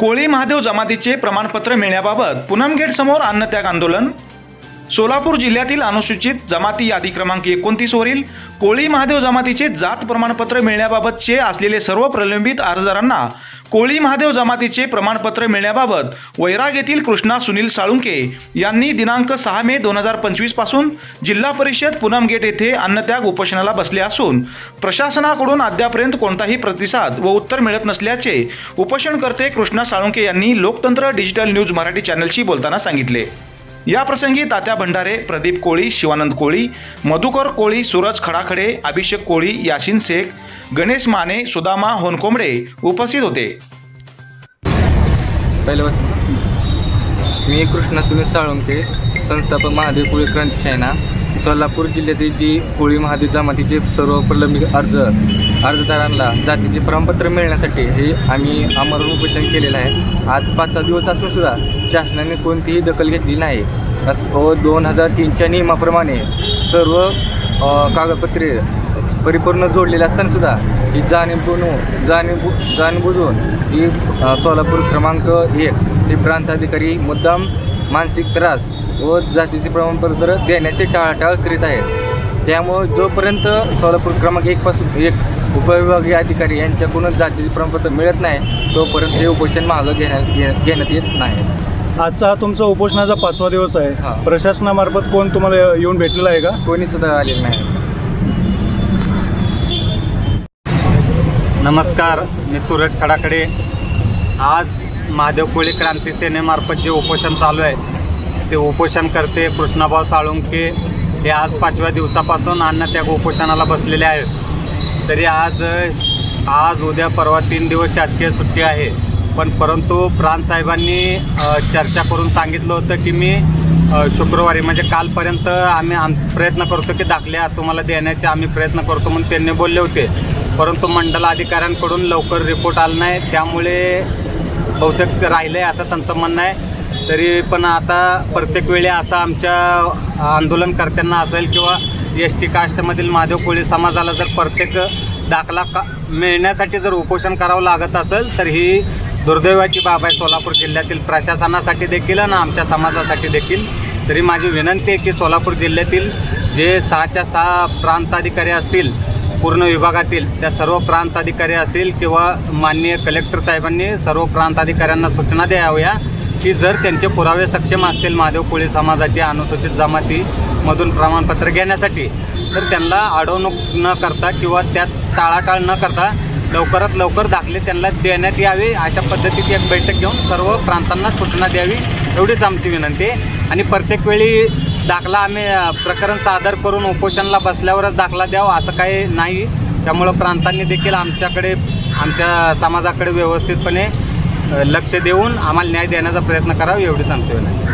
कोळी महादेव जमातीचे प्रमाणपत्र मिळण्याबाबत पूनमगेट समोर अन्नत्याग आंदोलन? सोलापूर जिल्ह्यातील अनुसूचित जमाती यादी क्रमांक एकोणतीसवरील कोळी महादेव जमातीचे जात प्रमाणपत्र मिळण्याबाबतचे असलेले सर्व प्रलंबित अर्जदारांना कोळी महादेव जमातीचे प्रमाणपत्र मिळण्याबाबत वैराग येथील कृष्णा सुनील साळुंके यांनी दिनांक सहा मे दोन हजार पंचवीसपासून जिल्हा परिषद पूनम गेट येथे अन्नत्याग उपोषणाला बसले असून प्रशासनाकडून अद्यापर्यंत कोणताही प्रतिसाद व उत्तर मिळत नसल्याचे उपोषणकर्ते कृष्णा साळुंके यांनी लोकतंत्र डिजिटल न्यूज मराठी चॅनलशी बोलताना सांगितले. या प्रसंगी तात्या भंडारे प्रदीप कोळी शिवानंद कोळी मधुकर कोळी सूरज खडाखडे अभिषेक कोळी यासिन शेख गणेश माने सुदामा होनकोंबडे उपस्थित होते. पहिलं मी कृष्णा सुनील साळुंके संस्थापक महादेव कोळी क्रांती सेना सोलापूर जिल्ह्यातील जी होळी महादेव जमातीचे सर्व प्रलंबित अर्ज अर्जदारांना जातीचे प्रमाणपत्र मिळण्यासाठी हे आम्ही आमरण उपोषण केलेलं आहे. आज पाच सहा दिवस असून सुद्धा शासनाने कोणतीही दखल घेतली नाही. अस व दोन हजार तीनच्या नियमाप्रमाणे सर्व कागदपत्रे परिपूर्ण जोडलेले असतानासुद्धा ही जाणीव जाणीव जाणीवबुजून ही सोलापूर क्रमांक एक हे प्रांताधिकारी मुद्दाम मानसिक त्रास व जातीचे प्रमाणपत्र देण्याचे टाळाटाळ करीत आहेत. त्यामुळं जोपर्यंत सोलापूर क्रमांक एकपासून एक उपविभागीय अधिकारी यांच्याकडून जातीचे प्रमाणपत्र मिळत नाही तोपर्यंत हे उपोषण मागं घेण्यात घे- घेण्यात येत नाही. आजचा हा तुमचा उपोषणाचा पाचवा दिवस हा. आहे प्रशासनामार्फत कोण तुम्हाला येऊन भेटलेला आहे का? कोणी सुद्धा आलेलं नाही. नमस्कार मी सूरज खडाकडे आज महादेव कोळी क्रांती सेनेमार्फत जे उपोषण चालू आहे ते उपोषण करते कृष्णाभाऊ साळुंके. हे आज पाचव्या दिवसापासून अन्नत्याग उपोषणाला बसलेले आहेत. तरी आज आज उद्या परवा तीन दिवस शासकीय सुट्टी आहे. पण परंतु प्रांतसाहेबांनी चर्चा करून सांगितलं होतं की मी शुक्रवारी म्हणजे कालपर्यंत आम्ही आम प्रयत्न करतो की दाखल्या तुम्हाला देण्याचे आम्ही प्रयत्न करतो म्हणून त्यांनी बोलले होते. परंतु मंडल अधिकाऱ्यांकडून लवकर रिपोर्ट आला नाही. त्यामुळे बहुतेक राहिलं आहे असं त्यांचं म्हणणं आहे. तरी पण आता प्रत्येक वेळी असं आमच्या आंदोलनकर्त्यांना असेल किंवा एस टी कास्टमधील महादेव कोळी समाजाला जर प्रत्येक दाखला का मिळण्यासाठी जर उपोषण करावं लागत असेल तर ही दुर्दैवाची बाब आहे सोलापूर जिल्ह्यातील. प्रशासनासाठी देखील आणि आमच्या समाजासाठी देखील. तरी माझी विनंती आहे की सोलापूर जिल्ह्यातील जे सहाच्या सहा प्रांताधिकारी असतील पूर्ण विभागातील त्या सर्व प्रांत अधिकारी असतील किंवा माननीय कलेक्टर साहेबांनी सर्व प्रांत अधिकाऱ्यांना सूचना द्याव्या की जर त्यांचे पुरावे सक्षम असतील महादेव कोळी समाजाचे अनुसूचित जमातीमधून प्रमाणपत्र घेण्यासाठी तर त्यांना अडवणूक न करता किंवा त्यात टाळाटाळ न करता लवकरात लवकर दाखले त्यांना देण्यात यावे अशा पद्धतीची एक बैठक घेऊन सर्व प्रांतांना सूचना द्यावी एवढीच आमची विनंती आहे. आणि प्रत्येक वेळी दाखला आम्ही प्रकरण सादर करून उपोषणला बसल्यावरच दाखला द्यावा असं काही नाही. त्यामुळं प्रांतांनी देखील आमच्याकडे आमच्या समाजाकडे व्यवस्थितपणे लक्ष देऊन आम्हाला न्याय देण्याचा प्रयत्न करावा एवढीच आमची विनंती.